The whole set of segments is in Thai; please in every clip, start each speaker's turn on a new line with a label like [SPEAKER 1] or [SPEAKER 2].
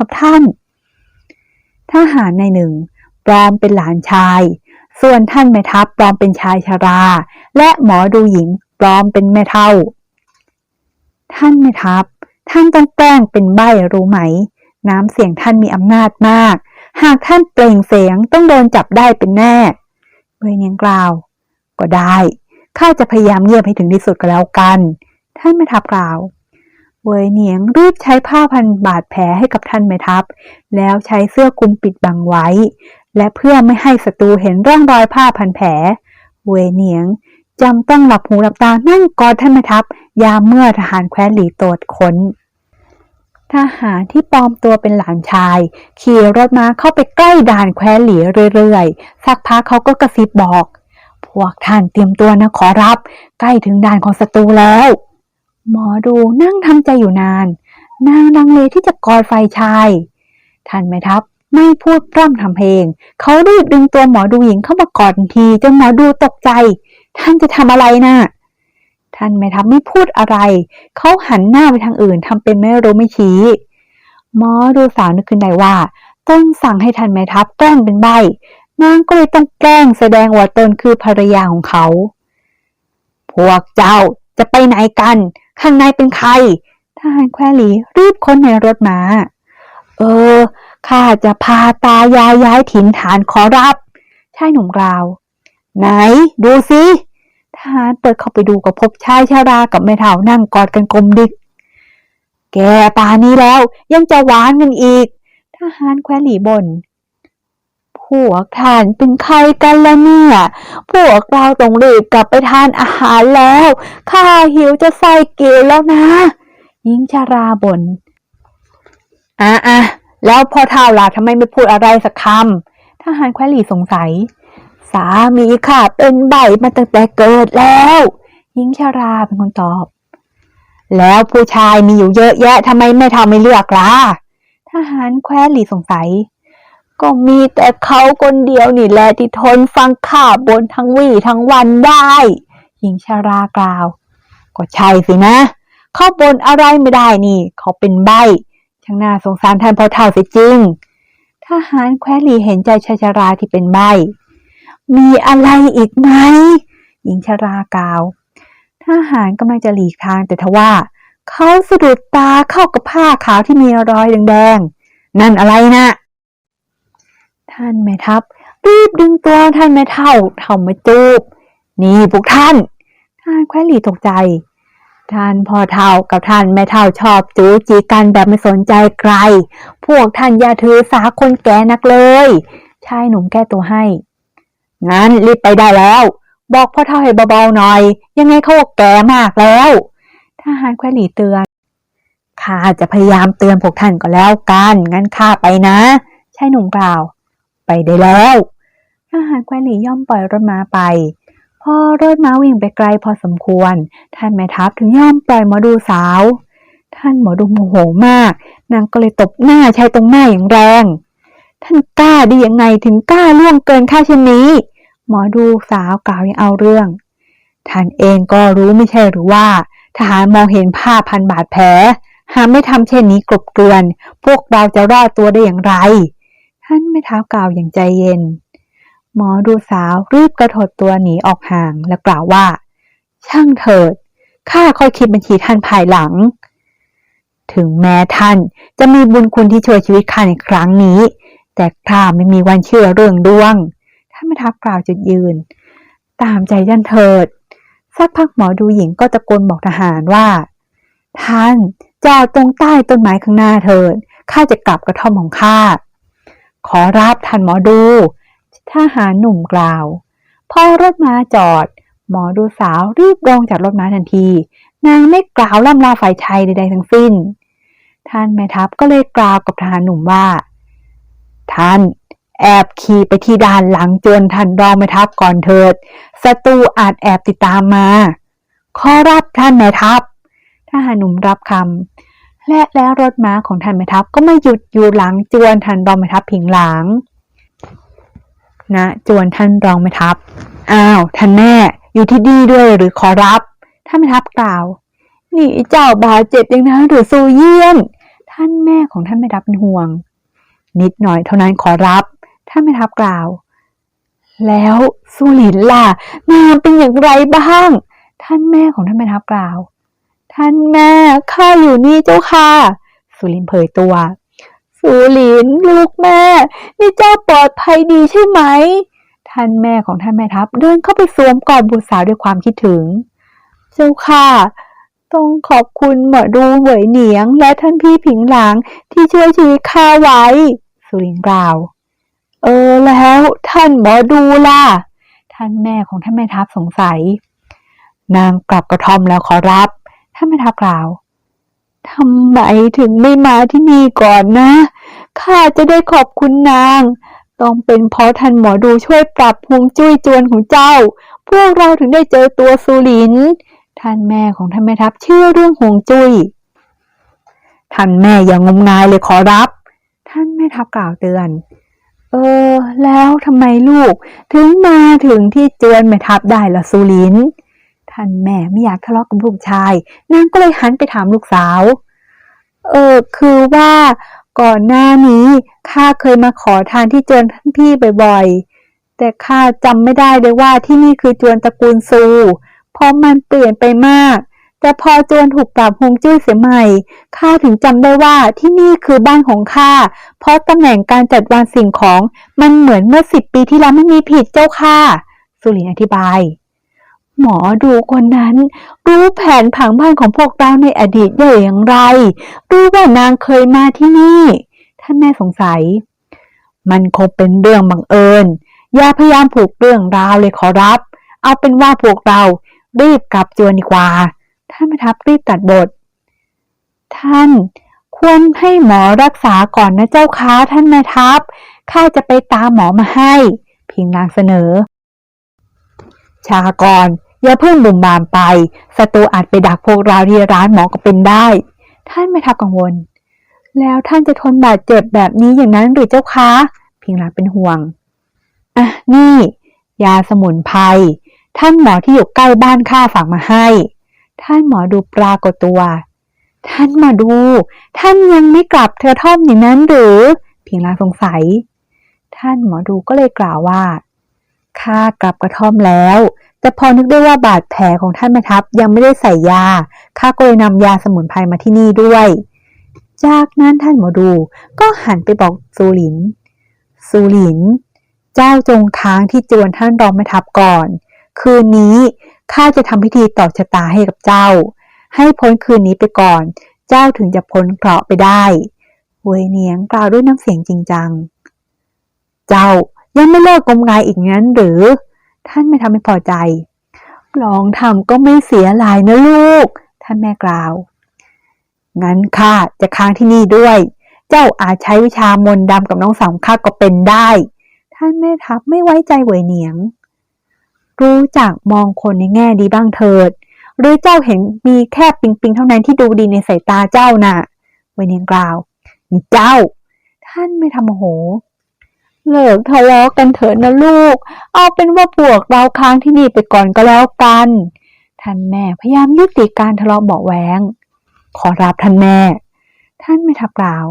[SPEAKER 1] กับท่าน ทหารในหนึ่งปลอมเป็นหลานชาย ส่วนท่านแม่ทัพปลอมเป็นชายชรา และหมอดูหญิงปลอมเป็นแม่เท่า ท่านแม่ทัพ ท่านต้องแกล้งเป็นใบ้รู้ไหม น้ำเสียงท่านมีอำนาจมาก หากท่านเปล่งเสียงต้องโดนจับได้เป็นแน่เวยเนียงกล่าว ก็ได้ ข้าจะพยายามเงียบให้ถึงที่สุดก็แล้วกัน ท่านแม่ทัพกล่าว เวยเหนียงรีบใช้ผ้าพันบาดแผลให้กับท่านแม่ทัพ แล้วใช้เสื้อคลุมปิดบังไว้ และเพื่อไม่ให้ศัตรูเห็นร่องรอยผ้าพันแผล เวยเหนียงจำต้องหลับหูหลับตานั่งกอดท่านแม่ทัพ ยามเมื่อทหารแคว้นหลีตรวจค้นทหารที่ปลอมตัวเป็นหลานชาย ขี่รถม้าเข้าไปใกล้ด่านแคว้นหลีเรื่อยๆ สักพักเขาก็กระซิบบอก พวกท่านเตรียมตัวนะขอรับ ใกล้ถึงด่านของศัตรูแล้ว หมอดูนั่งทำใจอยู่นาน นางดังเลที่จะกอดไฟชายท่านแม่ทัพไม่พูดพร่ำทำเพลง เขารีบดึงตัวหมอดูหญิงเข้ามากอดทีจนหมอดูตกใจ ท่านจะทำอะไรนะ่ะท่านแม่ทัพไม่พูดอะไร เขาหันหน้าไปทางอื่นทำเป็นไม่รู้ไม่ชี้ หมอดูสาวนึกขึ้นได้ว่าต้นสั่งให้ท่านแม่ทัพแกล้งเป็นใบนางก็เลยต้องแกล้งแสดงว่าตนคือภรรยาของเขา พวกเจ้าจะไปไหนกัน ข้างในเป็นใครทหารแควหลีรีบค้นในรถมา เออ ข้าจะพาตายายย้ายถิ่นฐานขอรับชายหนุ่มกล่าว ไหน ดูสิทหารเปิดเข้าไปดูก็พบชายชารากับแม่เฒ่านั่งกอดกันกลมดิก แกป่านี้แล้วยังจะหวานกันอีก ทหารแควหลีบนพ วกท่านเป็นใครกันละเนี่ย พวกเราต้องรีบกลับไปทานอาหารแล้ว ข้าหิวจะใส่เกลแล้วนะ หญิงชาราบน่นอะอะแล้วพ่อเท่าล่ะทำไมไม่พูดอะไรสักคำทหารแควลีสงสัย สามีข้าเป็นใบมาตั้งแต่เกิดแล้ว หญิงชาราเป็นคนตอบ แล้วผู้ชายมีอยู่เยอะแยะทำไมไม่ทำไม่เลือกล่ะทหารแควลีสงสัย ก็มีแต่เขาคนเดียวนี่แหละที่ทนฟังข่าบนทั้งวี่ทั้งวันได้ หญิงชารากล่าว ก็ใช่สินะ เขาบนอะไรไม่ได้นี่ เขาเป็นใบช่างน่าสงสารท่านพอเท่าเสียจริงทหารแคว้นหลีเห็นใจชายชาราที่เป็นใบมีอะไรอีกไหมหญิงชารากล่าวทหารกำลังจะหลีกทางแต่ทว่า เขาสะดุดตาเข้ากับผ้าขาวที่มีรอยแดงๆนั่นอะไรนะ ท่านแม่ทัพ รีบดึงตัวท่านแม่เท่าเท่ามาจูบ นี่พวกท่าน ท่านแคว้หลีตกใจ ท่านพ่อเท่ากับท่านแม่เท่าชอบจูจีกันแบบไม่สนใจใคร พวกท่านอย่าถือสาคนแก่นักเลยชายหนุ่มแก้ตัวให้ งั้นรีบไปได้แล้ว บอกพ่อเท่าให้เบาๆหน่อย ยังไงเขาแก่มากแล้วทหารแคว้หลีเตือนข้าจะพยายามเตือนพวกท่านก็แล้วกัน งั้นข้าไปนะชายหนุ่มกล่าว ไปได้แล้วทหารแควนหลีย่อมปล่อยรถม้าไป พอรถม้าวิ่งไปไกลพอสมควร ท่านแม่ทัพถึงย่อมปล่อยหมอดูสาว ท่านหมอดูโมโหมาก นางก็เลยตบหน้าชายตรงหน้าอย่างแรง ท่านกล้าดียังไงถึงกล้าล่วงเกินข้าเช่นนี้ หมอดูสาวกล่าวยังเอาเรื่อง ท่านเองก็รู้ไม่ใช่หรือว่า ทหารมองเห็นผ้าพันบาดแผลหากไม่ทำเช่นนี้กลบเกลื่อน พวกเราจะรอดตัวได้อย่างไร ท่านไม่เท้ากล่าวอย่างใจเย็น หมอดูสาวรีบกระโถดตัวหนีออกห่างและกล่าวว่า ช่างเถิด ข้าค่อยคิดบัญชีท่านภายหลัง ถึงแม้ท่านจะมีบุญคุณที่ช่วยชีวิตข้าในครั้งนี้ แต่ข้าไม่มีวันเชื่อเรื่องดวง ท่านไม่ทับกล่าวจุดยืน ตามใจท่านเถิด สักพักหมอดูหญิงก็ตะโกนบอกทหารว่า ท่านจอดตรงใต้ต้นไม้ข้างหน้าเถิดข้าจะกลับกระท่อมของข้า ขอรับท่านหมอดูทหารหนุ่มกล่าว พอรถม้าจอด หมอดูสาวรีบลงจากรถม้าทันที นางไม่กล่าวล่ำลาฝ่ายชายใดๆทั้งสิ้น ท่านแม่ทัพก็เลยกล่าวกับทหารหนุ่มว่า ท่านแอบขี่ไปที่ด้านหลังจวนท่านรองแม่ทัพก่อนเถิดศัตรูอาจแอบติดตามมา ขอรับท่านแม่ทัพทหารหนุ่มรับคำ และแล้วรถม้าของท่านแม่ทัพก็ไม่หยุดอยู่หลังจวนท่านรองแม่ทัพพิงหลังนะจวนท่านรองแม่ทัพ อ้าว ท่านแม่ อยู่ที่ดีด้วยหรือขอรับ ท่านแม่ทัพกล่าว นี่เจ้าบาดเจ็บยังนะหรือซูเยี่ยน ท่านแม่ของท่านแม่ทัพเป็นห่วง นิดหน่อยเท่านั้นขอรับ ท่านแม่ทัพกล่าว แล้วสุรินล่ะนางเป็นอย่างไรบ้าง ท่านแม่ของท่านแม่ทัพกล่าว ท่านแม่ข้าอยู่นี่เจ้าค่ะ สุรินเผยตัว สุรินลูกแม่ นี่เจ้าปลอดภัยดีใช่ไหม ท่านแม่ของท่านแม่ทัพเดินเข้าไปสวมกอดบุตรสาวด้วยความคิดถึง เจ้าค่ะ ต้องขอบคุณหมอดูเหวยเหนียง และท่านพี่ผิงหลางที่ช่วยชีวิตข้าไว้ สุรินกล่าว เออแล้วท่านหมอดูล่ะ ท่านแม่ของท่านแม่ทัพสงสัย นางกลับกระท่อมแล้วขอรับ ท่านแม่ทัพกล่าวทำไมถึงไม่มาที่นี่ก่อนนะ ข้าจะได้ขอบคุณนาง ต้องเป็นเพราะท่านหมอดูช่วยปรับฮวงจุ้ยจวนของเจ้า พวกเราถึงได้เจอตัวสุริน ท่านแม่ของท่านแม่ทัพเชื่อเรื่องฮวงจุ้ย ท่านแม่อย่างงมงายเลยขอรับ ท่านแม่ทัพกล่าวเตือน เออ แล้วทำไมลูก ถึงมาถึงที่จวนแม่ทัพได้ล่ะสุริน ท่านแม่ไม่อยากทะเลาะกับลูกชาย นางก็เลยหันไปถามลูกสาว เออคือว่าก่อนหน้านี้ข้าเคยมาขอทานที่เจวนท่านพี่บ่อยๆ แต่ข้าจำไม่ได้เลยว่าที่นี่คือจวนตระกูลซู เพราะมันเปลี่ยนไปมาก แต่พอจวนถูกปรับฮวงจุ้ยเสียใหม่ข้าถึงจำได้ว่าที่นี่คือบ้านของข้า เพราะตำแหน่งการจัดวางสิ่งของมันเหมือนเมื่อสิบปีที่แล้วไม่มีผิดเจ้าค่ะ สุริย์อธิบาย หมอดูคนนั้น รู้แผนผังบ้านของพวกเราในอดีตได้อย่างไร รู้ว่านางเคยมาที่นี่ ท่านแม่สงสัย มันคงเป็นเรื่องบังเอิญ อย่าพยายามผูกเรื่องราวเลยขอรับ เอาเป็นว่าพวกเรารีบกลับจวนดีกว่า ท่านแม่ทัพรีบตัดบท ท่านควรให้หมอรักษาก่อนนะเจ้าค้าท่านแม่ทัพ ข้าจะไปตามหมอมาให้ พิงนางเสนอ ชากร อย่าเพิ่งบุ่มบามไปศัตรูอาจไปดักพวกเราที่ร้านหมอก็เป็นได้ ท่านแม่ทัพกังวล แล้วท่านจะทนบาดเจ็บแบบนี้อย่างนั้นหรือเจ้าคะ พิงหลังเป็นห่วงอะนี่ ยาสมุนไพรท่านหมอที่อยู่ใกล้บ้านข้าฝากมาให้ ท่านหมอดูปรากฏตัว ท่านมาดู ท่านยังไม่กลับเธอท่อมอย่างนั้นหรือ พิงลาสงสัย ท่านหมอดูก็เลยกล่าวว่าข้ากลับกระท่อมแล้ว แต่พอนึกได้ว่าบาดแผลของท่านแม่ทัพยังไม่ได้ใส่ยา ข้าก็เลยนำยาสมุนไพรมาที่นี่ด้วย จากนั้นท่านหมอดูก็หันไปบอกซูหลิน ซูหลิน เจ้าจงค้างที่จวนท่านรองแม่ทัพก่อน คืนนี้ข้าจะทำพิธีต่อชะตาให้กับเจ้า ให้พ้นคืนนี้ไปก่อน เจ้าถึงจะพ้นเคราะห์ไปได้เวยเนียงกล่าวด้วยน้ำเสียงจริงจัง เจ้ายังไม่เลิกงมงายอีกงั้นหรือ ท่านไม่ทำให้พอใจ ลองทำก็ไม่เสียหลายนะลูก ท่านแม่กล่าว งั้นข้าจะค้างที่นี่ด้วย เจ้าอาจใช้วิชามนต์ดำกับน้องสาวข้าก็เป็นได้ ท่านแม่ทัพไม่ไว้ใจเหวยเหนียง รู้จักมองคนในแง่ดีบ้างเถิด หรือเจ้าเห็นมีแค่ปิงปิงเท่านั้นที่ดูดีในสายตาเจ้าน่ะเวยเนียงกล่าวนี่เจ้า ท่านไม่ทำโมโห เลิกทะเลาะกันเถอะนะลูก เอาเป็นว่าพวกเราค้างที่นี่ไปก่อนก็แล้วกัน ท่านแม่พยายามยุติการทะเลาะเบาแหวงขอรับท่านแม่ ท่านไม่ทับกล่าว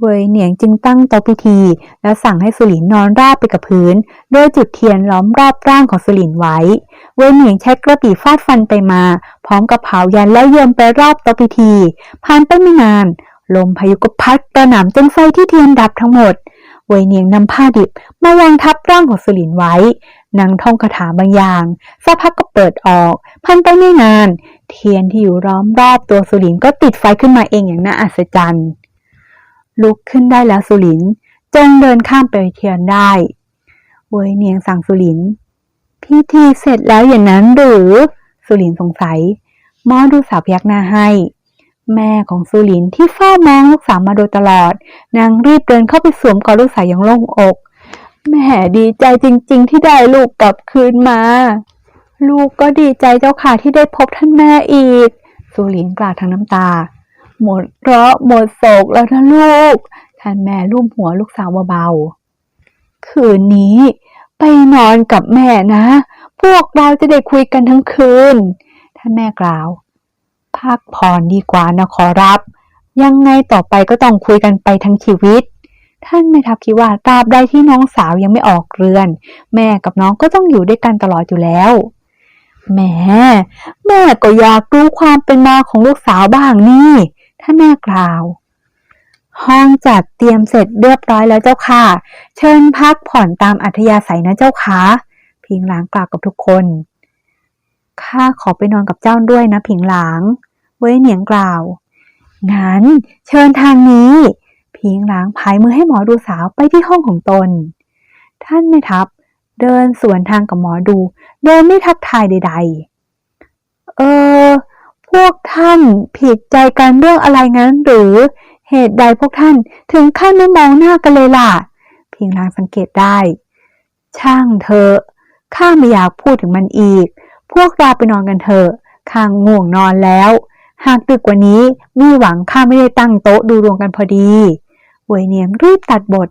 [SPEAKER 1] เวยเหนียงจึงตั้งโต๊ะพิธี และสั่งให้สุลินนอนราบไปกับพื้น โดยจุดเทียนล้อมรอบร่างของสุลินไว้ เวยเหนียงใช้กระบี่ฟาดฟันไปมา พร้อมกับเผายันและโยนไปรอบโต๊ะพิธี ผ่านไปไม่นาน ลมพายุก็พัดกระหน่ำจนไฟที่เทียนดับทั้งหมดเวยเนียงนำผ้าดิบมาวางทับร่างของสุลินไว้นางท่องคาถาบางอย่างสักพักก็เปิดออก พันไปไม่นาน เทียนที่อยู่ล้อมรอบตัวสุลินก็ติดไฟขึ้นมาเองอย่างน่าอัศจรรย์ ลุกขึ้นได้แล้วสุลินจงเดินข้ามไปเทียนได้เวยเนียงสั่งสุลินพิธีเสร็จแล้วอย่างนั้นหรือ สุลินสงสัยหมอดูสาวพยักหน้าให้ แม่ของสุลินที่เฝ้ามองลูกสาวมาโดยตลอด นางรีบเดินเข้าไปสวมกอดลูกสาวอย่างโล่งอก แม่ดีใจจริง ๆ ที่ได้ลูกกลับคืนมา ลูกก็ดีใจเจ้าค่ะที่ได้พบท่านแม่อีกสุลินกล่าวทั้งน้ำตา หมดเคราะห์หมดโศกแล้วนะลูก ท่านแม่ลูบหัวลูกสาวเบาๆคืนนี้ ไปนอนกับแม่นะ พวกเราจะได้คุยกันทั้งคืน ท่านแม่กล่าว พักผ่อนดีกว่านะขอรับ ยังไงต่อไปก็ต้องคุยกันไปทั้งชีวิต ท่านแม่ทัพคิดว่าตราบใดที่น้องสาวยังไม่ออกเรือน แม่กับน้องก็ต้องอยู่ด้วยกันตลอดอยู่แล้วแหมแม่ก็อยากรู้ความเป็นมาของลูกสาวบ้างนี่ ท่านแม่กล่าว ห้องจัดเตรียมเสร็จเรียบร้อยแล้วเจ้าค่ะ เชิญพักผ่อนตามอัธยาศัยนะเจ้าค่ะพิงหลางกล่าวกับทุกคนข้าขอไปนอนกับเจ้าด้วยนะ ผิงหลาง เว้ยเหนียงกล่าว งั้นเชิญทางนี้ พิงหลางพายมือให้หมอดูสาวไปที่ห้องของตน ท่านแม่ทัพเดินสวนทางกับหมอดู โดยไม่ทักทายใด ๆ เออ พวกท่านผิดใจกันเรื่องอะไรงั้นหรือ เหตุใดพวกท่านถึงขั้นไม่มองหน้ากันเลยล่ะ พิงหลางสังเกตได้ ช่างเถอะ ข้าไม่อยากพูดถึงมันอีก พวกเราไปนอนกันเถอะข้างง่วงนอนแล้ว หากดึกกว่านี้มีหวังข้าไม่ได้ตั้งโต๊ะดูดวงกันพอดีเวยเนียงรีบตัดบท